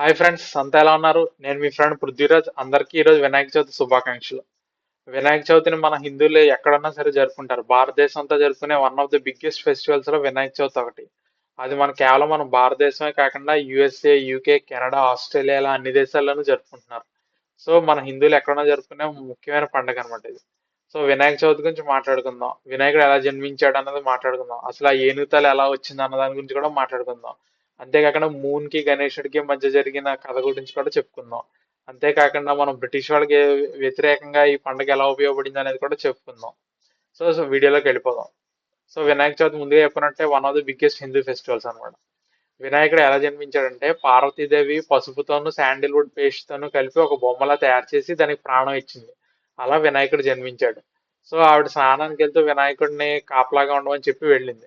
Hi friends అంతా ఎలా ఉన్నారు? నేను మీ ఫ్రెండ్ పృథ్వీరాజ్. అందరికీ ఈరోజు వినాయక చవితి శుభాకాంక్షలు. వినాయక చవితిని మన హిందువులు ఎక్కడన్నా సరే జరుపుకుంటారు. భారతదేశం అంతా జరుపుకునే వన్ ఆఫ్ ది బిగ్గెస్ట్ ఫెస్టివల్స్లో వినాయక చవితి ఒకటి. అది మన కేవలం మన భారతదేశమే కాకుండా యుఎస్ఏ యూకే కెనడా ఆస్ట్రేలియా ఇలా అన్ని దేశాల్లోనూ జరుపుకుంటున్నారు. సో మన హిందువులు ఎక్కడన్నా జరుపుకునే ముఖ్యమైన పండుగ అనమాట ఇది. సో వినాయక చవితి గురించి మాట్లాడుకుందాం. వినాయకుడు ఎలా జన్మించాడు అన్నది మాట్లాడుకుందాం. అసలు ఆ ఏనుగుతాలు ఎలా వచ్చింది అన్న దాని గురించి కూడా మాట్లాడుకుందాం. అంతేకాకుండా మూన్కి మధ్య జరిగిన కథ గురించి కూడా చెప్పుకుందాం. అంతేకాకుండా మనం బ్రిటిష్ వాళ్ళకి వ్యతిరేకంగా ఈ పండుగ ఎలా ఉపయోగపడింది అనేది కూడా చెప్పుకుందాం. సో సో వీడియోలోకి వెళ్ళిపోదాం. సో వినాయక చవితి ముందుగా చెప్పినట్టే one of the biggest Hindu festivals అనమాట వినాయకుడు ఎలా జన్మించాడంటే పార్వతీదేవి పసుపుతోను శాండిల్వుడ్ పేస్ట్తోనూ కలిపి ఒక బొమ్మలా తయారు చేసి దానికి ప్రాణం ఇచ్చింది. అలా వినాయకుడు జన్మించాడు. సో ఆవిడ స్నానానికి వెళ్తూ వినాయకుడిని కాపలాగా ఉండమని చెప్పి వెళ్ళింది.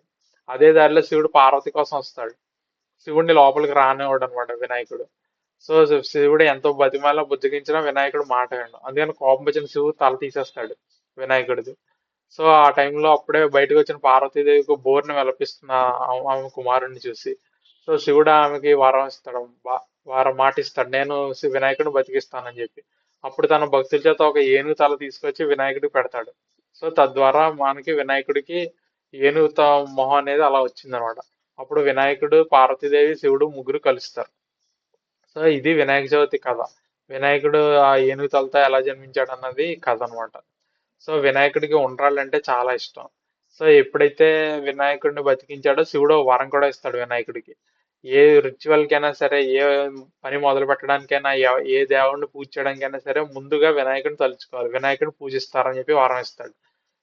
అదే దారిలో శివుడు పార్వతి కోసం వస్తాడు. శివుడిని లోపలికి రానివాడు అనమాట వినాయకుడు. సో శివుడు ఎంతో బతిమాల బుజ్జగించినా వినాయకుడు మాట వినడు. అందుకని కోపం వచ్చిన శివుడు తల తీసేస్తాడు వినాయకుడిది. సో ఆ టైంలో అప్పుడే బయటకు వచ్చిన పార్వతీదేవికి బోర్ని వెలపిస్తున్న ఆమె కుమారుడిని చూసి సో శివుడు ఆమెకి వారం ఇస్తాడు వారం మాట ఇస్తాడు. నేను వినాయకుడిని బతికిస్తానని చెప్పి. అప్పుడు తన భక్తుల చేత ఒక ఏనుగు తల తీసుకొచ్చి వినాయకుడికి పెడతాడు. సో తద్వారా మనకి వినాయకుడికి ఏనుగు మొహం అనేది అలా వచ్చిందనమాట అప్పుడు వినాయకుడు పార్వతీదేవి శివుడు ముగ్గురు కలుస్తారు. సో ఇది వినాయక చవితి కథ. వినాయకుడు ఆ ఏనుగు తలతో ఎలా జన్మించాడు అన్నది కథ అనమాట సో వినాయకుడికి ఉండ్రాళ్ళు అంటే చాలా ఇష్టం. సో ఎప్పుడైతే వినాయకుడిని బతికించాడో శివుడు వరం కూడా ఇస్తాడు వినాయకుడికి. ఏ రిచువల్కైనా సరే ఏ పని మొదలు పెట్టడానికైనా ఏ దేవుడిని పూజ చేయడానికైనా సరే ముందుగా వినాయకుడిని తలుచుకోవాలి. వినాయకుడిని పూజిస్తారని చెప్పి వరం ఇస్తాడు.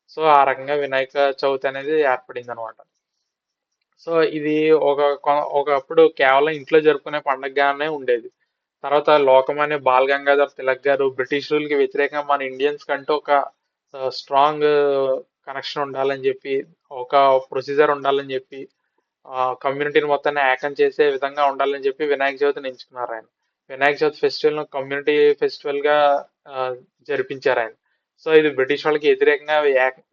సో ఆ రకంగా వినాయక చవితి అనేది ఏర్పడింది అనమాట సో ఇది ఒక ఒకప్పుడు కేవలం ఇంట్లో జరుపుకునే పండగగానే ఉండేది. తర్వాత లోకమాన్య బాల్ గంగాధర్ తిలక్ గారు బ్రిటిష్ రూల్కి వ్యతిరేకంగా మన ఇండియన్స్ కంటూ ఒక స్ట్రాంగ్ కనెక్షన్ ఉండాలని చెప్పి ఒక ప్రొసీజర్ ఉండాలని చెప్పి కమ్యూనిటీని మొత్తాన్ని ఏకం చేసే విధంగా ఉండాలని చెప్పి వినాయక చవితిని ఎంచుకున్నారు ఆయన. వినాయక చవితి ఫెస్టివల్ కమ్యూనిటీ ఫెస్టివల్గా జరిపించారు ఆయన. సో ఇది బ్రిటిష్ వాళ్ళకి వ్యతిరేకంగా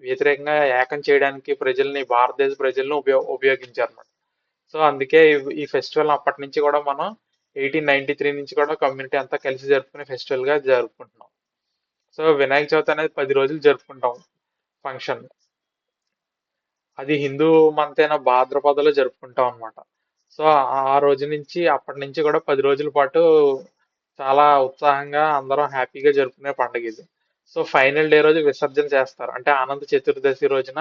వ్యతిరేకంగా ఏకం చేయడానికి ప్రజల్ని భారతదేశ ప్రజలను ఉపయోగ ఉపయోగించారు అనమాట సో అందుకే ఈ ఫెస్టివల్ అప్పటి నుంచి కూడా మనం ఎయిటీన్ నైన్టీ త్రీ నుంచి కూడా కమ్యూనిటీ అంతా కలిసి జరుపుకునే ఫెస్టివల్గా జరుపుకుంటున్నాం. సో వినాయక చవితి అనేది పది రోజులు జరుపుకుంటాం ఫంక్షన్. అది హిందూ మంతైన భాద్రపదలో జరుపుకుంటాం అనమాట సో ఆ రోజు నుంచి అప్పటి నుంచి కూడా పది రోజుల పాటు చాలా ఉత్సాహంగా అందరం హ్యాపీగా జరుపుకునే పండుగ ఇది సో ఫైనల్ డే రోజు విసర్జన చేస్తారు. అంటే అనంత చతుర్దశి రోజున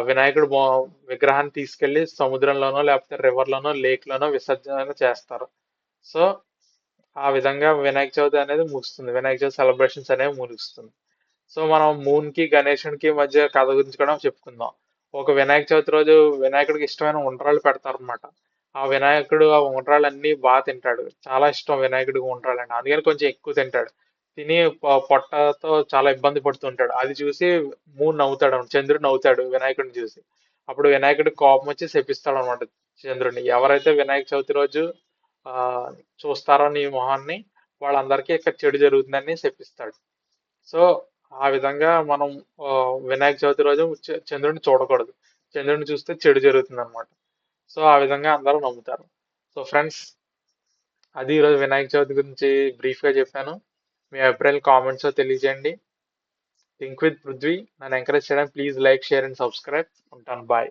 వినాయకుడు విగ్రహాన్ని తీసుకెళ్ళి సముద్రంలోనో లేకపోతే రివర్లోనో లేక్లోనో విసర్జన చేస్తారు. సో ఆ విధంగా వినాయక చవితి అనేది ముగుస్తుంది. వినాయక చవితి సెలబ్రేషన్స్ అనేవి ముగుస్తుంది. సో మనం మూన్కి గణేషునికి మధ్య కథ గురించి కూడా చెప్పుకుందాం. ఒక వినాయక చవితి రోజు వినాయకుడికి ఇష్టమైన ఉండరాలు పెడతారు అనమాట ఆ వినాయకుడు ఆ ఉండ్రాళ్ళు బాగా తింటాడు. చాలా ఇష్టం వినాయకుడికి ఉండ్రాళ్ళు అండి అందుకని కొంచెం ఎక్కువ తింటాడు. తిని పొట్టతో చాలా ఇబ్బంది పడుతుంటాడు. అది చూసి మూడు నవ్వుతాడు చంద్రుడు నవ్వుతాడు వినాయకుడిని చూసి. అప్పుడు వినాయకుడి కోపం వచ్చి శపిస్తాడు అనమాట చంద్రుడిని. ఎవరైతే వినాయక చవితి రోజు ఆ చూస్తారో నీ మొహాన్ని వాళ్ళందరికీ ఇక్కడ చెడు జరుగుతుందని శపిస్తాడు. సో ఆ విధంగా మనం వినాయక చవితి రోజు చంద్రుడిని చూడకూడదు. చంద్రుడిని చూస్తే చెడు జరుగుతుంది అనమాట సో ఆ విధంగా అందరూ నమ్ముతారు సో ఫ్రెండ్స్ అది ఈరోజు వినాయక చవితి గురించి బ్రీఫ్గా చెప్పాను. మీ అభిప్రాయాలు కామెంట్స్లో తెలియజేయండి. థింక్ విత్ పృథ్వీ నన్ను ఎంకరేజ్ చేయడానికి please like share and subscribe ఉంటాను. బాయ్